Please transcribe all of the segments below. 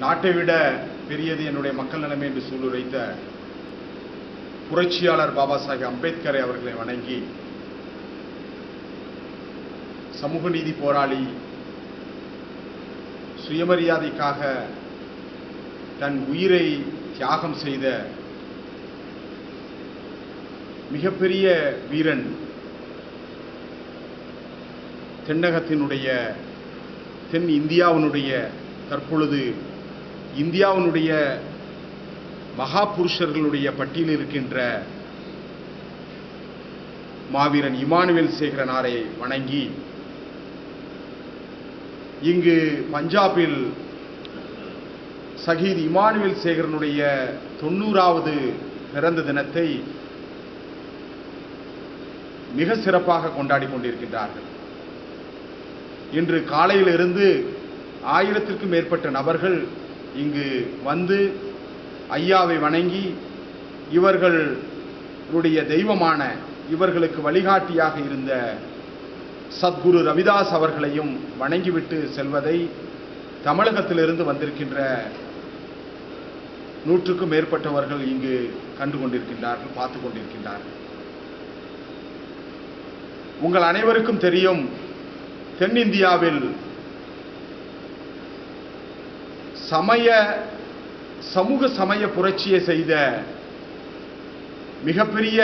நாட்டை விட பெரியது என்னுடைய மக்கள் நிலைமை என்று சூளுரைத்த புரட்சியாளர் பாபா சாஹேப் அம்பேத்கரை அவர்களை வணங்கி சமூக நீதி போராளி சுயமரியாதைக்காக தன் உயிரை தியாகம் செய்த மிகப்பெரிய வீரன் தென்னகத்தினுடைய தென் இந்தியாவினுடைய தற்பொழுது இந்தியாவினுடைய மகா புருஷர்களுடைய பட்டியலில் இருக்கின்ற மாவீரன் இமானுவேல் சேகரனாரை வணங்கி இங்கு பஞ்சாபில் சகீத் இமானுவேல் சேகரனுடைய தொண்ணூறாவது பிறந்த தினத்தை மிக சிறப்பாக கொண்டாடி கொண்டிருக்கின்றார்கள். இன்று காலையிலிருந்து ஆயிரத்திற்கும் மேற்பட்ட நபர்கள் இங்கு வந்து ஐயாவை வணங்கி இவர்களுடைய தெய்வமான இவர்களுக்கு வழிகாட்டியாக இருந்த சத்குரு ரவிதாஸ் அவர்களையும் வணங்கிவிட்டு செல்வதை தமிழகத்திலிருந்து வந்திருக்கின்ற நூற்றுக்கும் மேற்பட்டவர்கள் இங்கு கண்டு கொண்டிருக்கின்றார்கள் பார்த்து கொண்டிருக்கின்றார்கள். உங்கள் அனைவருக்கும் தெரியும் தென்னிந்தியாவில் சமய சமூக சமய புரட்சியை செய்த மிகப்பெரிய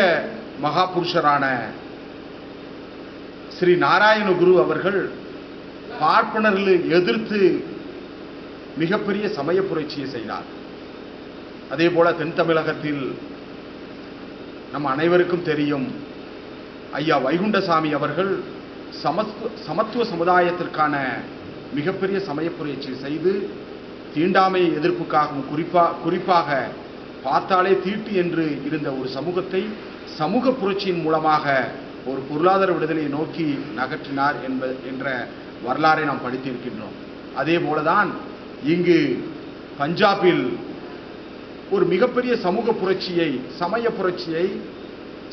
மகாபுருஷரான ஸ்ரீ நாராயண குரு அவர்கள் பார்ப்பனர்களை எதிர்த்து மிகப்பெரிய சமய புரட்சியை செய்தார். அதே போல தென் தமிழகத்தில் நம் அனைவருக்கும் தெரியும் ஐயா வைகுண்டசாமி அவர்கள் சமத்துவ சமத்துவ சமுதாயத்திற்கான மிகப்பெரிய சமய புரட்சி செய்து தீண்டாமை எதிர்ப்புக்காகவும் குறிப்பா குறிப்பாக பார்த்தாலே தீட்டு என்று இருந்த ஒரு சமூகத்தை சமூக புரட்சியின் மூலமாக ஒரு பொருளாதார விடுதலையை நோக்கி நகற்றினார் என்ப என்ற வரலாறை நாம் படித்திருக்கின்றோம். அதே போலதான் இங்கு பஞ்சாபில் ஒரு மிகப்பெரிய சமூக புரட்சியை சமய புரட்சியை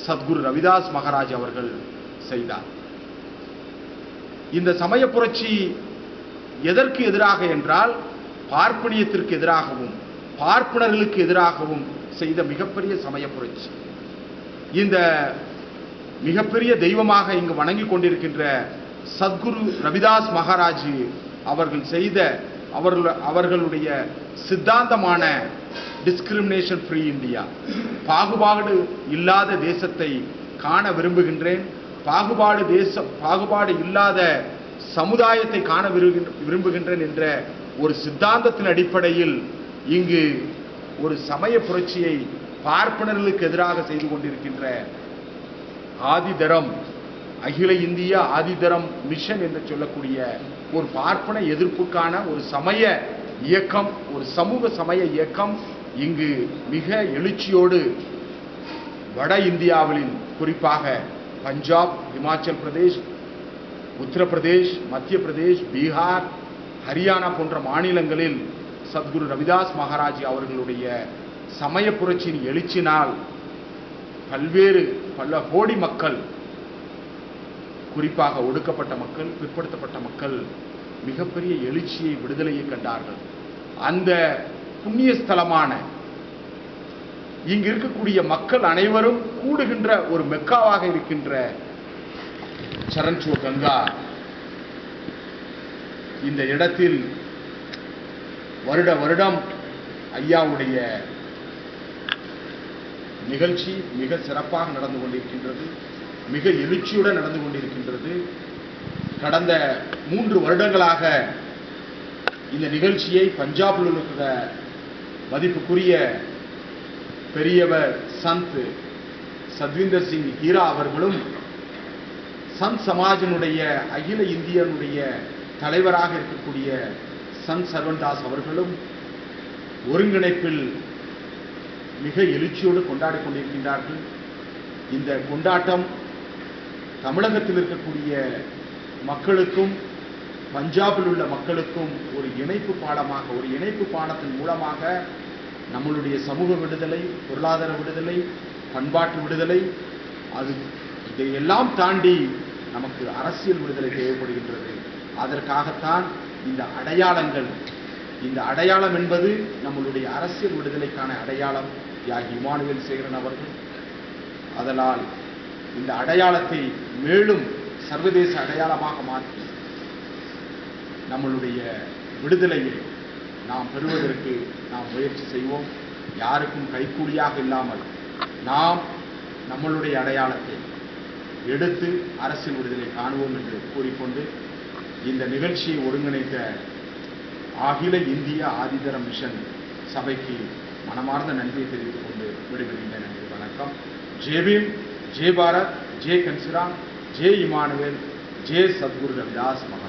சத்குரு ரவிதாஸ் மகாராஜ் அவர்கள் செய்தார். இந்த சமய புரட்சி எதற்கு எதிராக என்றால் பார்ப்பனியத்திற்கு எதிராகவும் பார்ப்பனர்களுக்கு எதிராகவும் செய்த மிகப்பெரிய சமய புரட்சி. இந்த மிகப்பெரிய தெய்வமாக இங்கு வணங்கி கொண்டிருக்கின்ற சத்குரு ரவிதாஸ் மகாராஜ் அவர்கள் செய்த அவர்கள் அவர்களுடைய சித்தாந்தமான டிஸ்கிரிமினேஷன் ஃப்ரீ இந்தியா பாகுபாடு இல்லாத தேசத்தை காண விரும்புகின்றேன் பாகுபாடு தேச பாகுபாடு இல்லாத சமுதாயத்தை காண விரும்புகின்ற- விரும்புகின்றேன் என்ற ஒரு சித்தாந்தத்தின் அடிப்படையில் இங்கு ஒரு சமய புரட்சியை பார்ப்பனர்களுக்கு எதிராக செய்து கொண்டிருக்கின்ற ஆதிதரம் அகில இந்திய ஆதிதரம் மிஷன் என்று சொல்லக்கூடிய ஒரு பார்ப்பன எதிர்ப்புக்கான ஒரு சமய இயக்கம் ஒரு சமூக சமய இயக்கம் இங்கு மிக எழுச்சியோடு வட இந்தியாவில் குறிப்பாக பஞ்சாப் இமாச்சல் பிரதேஷ் உத்தரப்பிரதேஷ் மத்திய பிரதேஷ் பீகார் ஹரியானா போன்ற மாநிலங்களில் சத்குரு ரவிதாஸ் மகாராஜ் அவர்களுடைய சமய புரட்சியின் எழுச்சினால் பல்வேறு பல கோடி மக்கள் குறிப்பாக ஒடுக்கப்பட்ட மக்கள் பிற்படுத்தப்பட்ட மக்கள் மிகப்பெரிய எழுச்சியை விடுதலையை கண்டார்கள். அந்த புண்ணிய ஸ்தலமான இங்கு இருக்கக்கூடிய மக்கள் அனைவரும் கூடுகின்ற ஒரு மெக்காவாக இருக்கின்ற சரண்சோ கங்கா இந்த இடத்தில் வருட வருடம் ஐயாவுடைய நிகழ்ச்சி மிக சிறப்பாக நடந்து கொண்டிருக்கின்றது மிக எழுச்சியுடன் நடந்து கொண்டிருக்கின்றது. கடந்த மூன்று வருடங்களாக இந்த நிகழ்ச்சியை பஞ்சாபில் இருக்கிற மதிப்புக்குரிய பெரியவர் சந்த் சத்விந்தர் சிங் ஹீரா அவர்களும் சந்த் சமாஜனுடைய அகில இந்தியனுடைய தலைவராக இருக்கக்கூடிய சந்த் சர்வன்தாஸ் அவர்களும் ஒருங்கிணைப்பில் மிக எழுச்சியோடு கொண்டாடி கொண்டிருக்கின்றார்கள். இந்த கொண்டாட்டம் தமிழகத்தில் இருக்கக்கூடிய மக்களுக்கும் பஞ்சாபில் உள்ள மக்களுக்கும் ஒரு இணைப்பு பாடமாக ஒரு இணைப்பு பாடத்தின் மூலமாக நம்மளுடைய சமூக விடுதலை பொருளாதார விடுதலை பண்பாட்டு விடுதலை அது இதையெல்லாம் தாண்டி நமக்கு அரசியல் விடுதலை தேவைப்படுகின்றது. அதற்காகத்தான் இந்த அடையாளங்கள் இந்த அடையாளம் என்பது நம்மளுடைய அரசியல் விடுதலைக்கான அடையாளம். யாகி இமானுவேல் சேகரன் அவர்கள். அதனால் இந்த அடையாளத்தை மேலும் சர்வதேச அடையாளமாக மாற்றி நம்மளுடைய விடுதலையை நாம் பெறுவதற்கு நாம் முயற்சி செய்வோம். யாருக்கும் கைக்கூலியாக இல்லாமல் நாம் நம்மளுடைய அடையாளத்தை எடுத்து அரசியல் விடுதலை காணுவோம் என்று கூறிக்கொண்டு இந்த நிகழ்ச்சியை ஒருங்கிணைத்த அகில இந்திய ஆதிதர மிஷன் சபைக்கு மனமார்ந்த நன்றியை தெரிவித்துக் கொண்டு விடைபெறுகின்றேன் நன்றி வணக்கம். ஜெய் பீம் ஜெய் பாரத் ஜெய் கன்சிராம் ஜெய் இமானுவேல் ஜெய் சத்குரு ரவிதாஸ் மகா